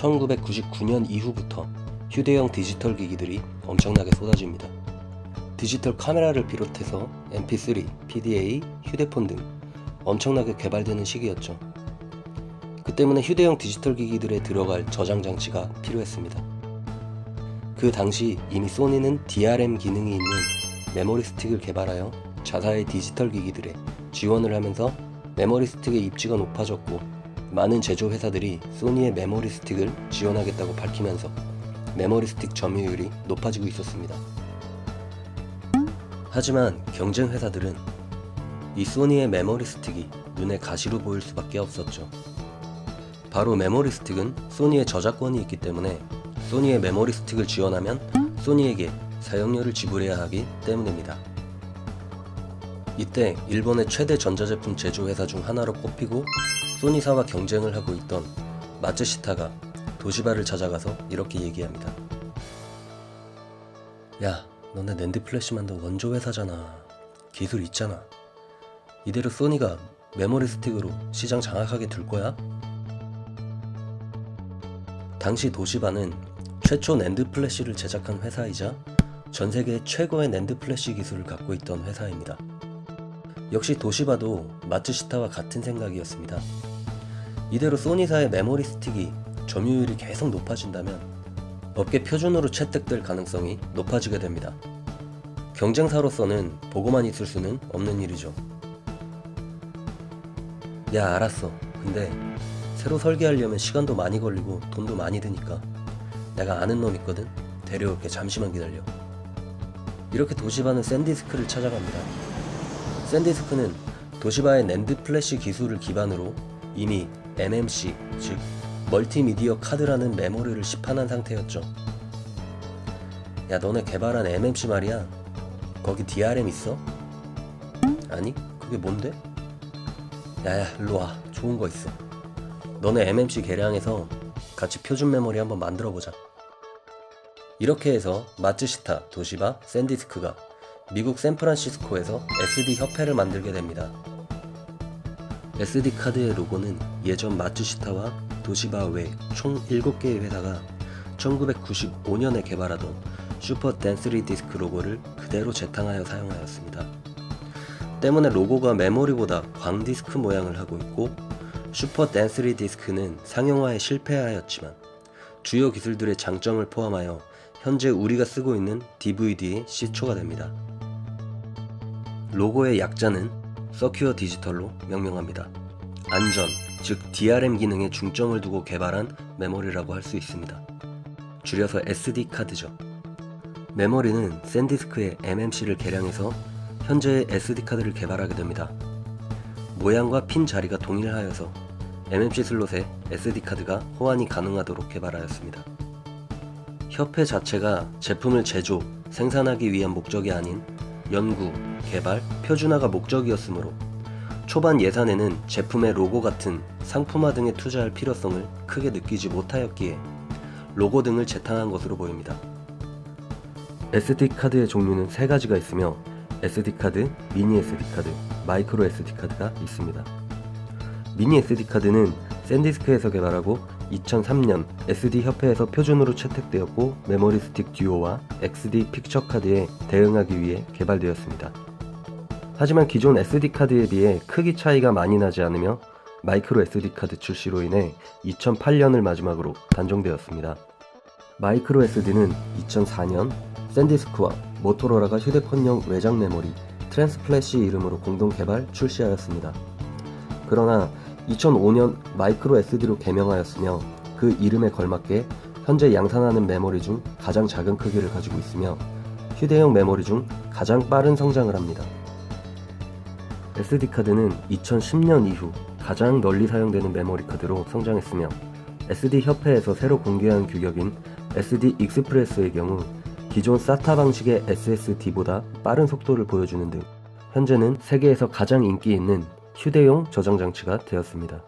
1999년 이후부터 휴대용 디지털 기기들이 엄청나게 쏟아집니다. 디지털 카메라를 비롯해서 MP3, PDA, 휴대폰 등 엄청나게 개발되는 시기였죠. 그 때문에 휴대용 디지털 기기들에 들어갈 저장 장치가 필요했습니다. 그 당시 이미 소니는 DRM 기능이 있는 메모리 스틱을 개발하여 자사의 디지털 기기들에 지원을 하면서 메모리 스틱의 입지가 높아졌고 많은 제조 회사들이 소니의 메모리 스틱을 지원하겠다고 밝히면서 메모리 스틱 점유율이 높아지고 있었습니다. 하지만 경쟁 회사들은 이 소니의 메모리 스틱이 눈에 가시로 보일 수밖에 없었죠. 바로 메모리 스틱은 소니의 저작권이 있기 때문에 소니의 메모리 스틱을 지원하면 소니에게 사용료를 지불해야 하기 때문입니다. 이때 일본의 최대 전자제품 제조회사 중 하나로 꼽히고 소니사와 경쟁을 하고 있던 마츠시타가 도시바를 찾아가서 이렇게 얘기합니다. 야, 너네 낸드 플래시 만든 원조 회사잖아. 기술 있잖아. 이대로 소니가 메모리 스틱으로 시장 장악하게 둘 거야? 당시 도시바는 최초 낸드 플래시를 제작한 회사이자 전 세계 최고의 낸드 플래시 기술을 갖고 있던 회사입니다. 역시 도시바도 마츠시타와 같은 생각이었습니다. 이대로 소니사의 메모리 스틱이 점유율이 계속 높아진다면 업계 표준으로 채택될 가능성이 높아지게 됩니다. 경쟁사로서는 보고만 있을 수는 없는 일이죠. 야, 알았어. 근데 새로 설계하려면 시간도 많이 걸리고 돈도 많이 드니까 내가 아는 놈 있거든. 데려올게. 잠시만 기다려. 이렇게 도시바는 샌디스크를 찾아갑니다. 샌디스크는 도시바의 낸드 플래시 기술을 기반으로 이미 MMC, 즉 멀티미디어 카드라는 메모리를 시판한 상태였죠. 야, 너네 개발한 MMC 말이야. 거기 DRM 있어? 아니, 그게 뭔데? 야야, 일로 와. 좋은 거 있어. 너네 MMC 개량해서 같이 표준 메모리 한번 만들어 보자. 이렇게 해서 마츠시타, 도시바, 샌디스크가 미국 샌프란시스코에서 SD 협회를 만들게 됩니다. SD 카드의 로고는 예전 마츠시타와 도시바 외 총 7개의 회사가 1995년에 개발하던 슈퍼 댄스리 디스크 로고를 그대로 재탕하여 사용하였습니다. 때문에 로고가 메모리보다 광 디스크 모양을 하고 있고 슈퍼 댄스리 디스크는 상용화에 실패하였지만 주요 기술들의 장점을 포함하여 현재 우리가 쓰고 있는 DVD의 시초가 됩니다. 로고의 약자는 서큐어 디지털로 명명합니다. 안전, 즉 DRM 기능에 중점을 두고 개발한 메모리라고 할 수 있습니다. 줄여서 SD 카드죠. 메모리는 샌디스크의 MMC를 개량해서 현재의 SD 카드를 개발하게 됩니다. 모양과 핀 자리가 동일하여서 MMC 슬롯에 SD 카드가 호환이 가능하도록 개발하였습니다. 협회 자체가 제품을 제조, 생산하기 위한 목적이 아닌 연구, 개발, 표준화가 목적이었으므로 초반 예산에는 제품의 로고 같은 상품화 등에 투자할 필요성을 크게 느끼지 못하였기에 로고 등을 재탕한 것으로 보입니다. SD 카드의 종류는 세 가지가 있으며 SD 카드, 미니 SD 카드, 마이크로 SD 카드가 있습니다. 미니 SD 카드는 샌디스크에서 개발하고 2003년 SD 협회에서 표준으로 채택되었고 메모리 스틱 듀오와 XD 픽처 카드에 대응하기 위해 개발되었습니다. 하지만 기존 SD 카드에 비해 크기 차이가 많이 나지 않으며 마이크로 SD 카드 출시로 인해 2008년을 마지막으로 단종되었습니다. 마이크로 SD는 2004년 샌디스크와 모토로라가 휴대폰용 외장 메모리 트랜스플래시 이름으로 공동 개발 출시하였습니다. 그러나 2005년 마이크로 SD로 개명하였으며 그 이름에 걸맞게 현재 양산하는 메모리 중 가장 작은 크기를 가지고 있으며 휴대용 메모리 중 가장 빠른 성장을 합니다. SD카드는 2010년 이후 가장 널리 사용되는 메모리 카드로 성장했으며 SD 협회에서 새로 공개한 규격인 SD 익스프레스의 경우 기존 SATA 방식의 SSD보다 빠른 속도를 보여주는 등 현재는 세계에서 가장 인기 있는 휴대용 저장 장치가 되었습니다.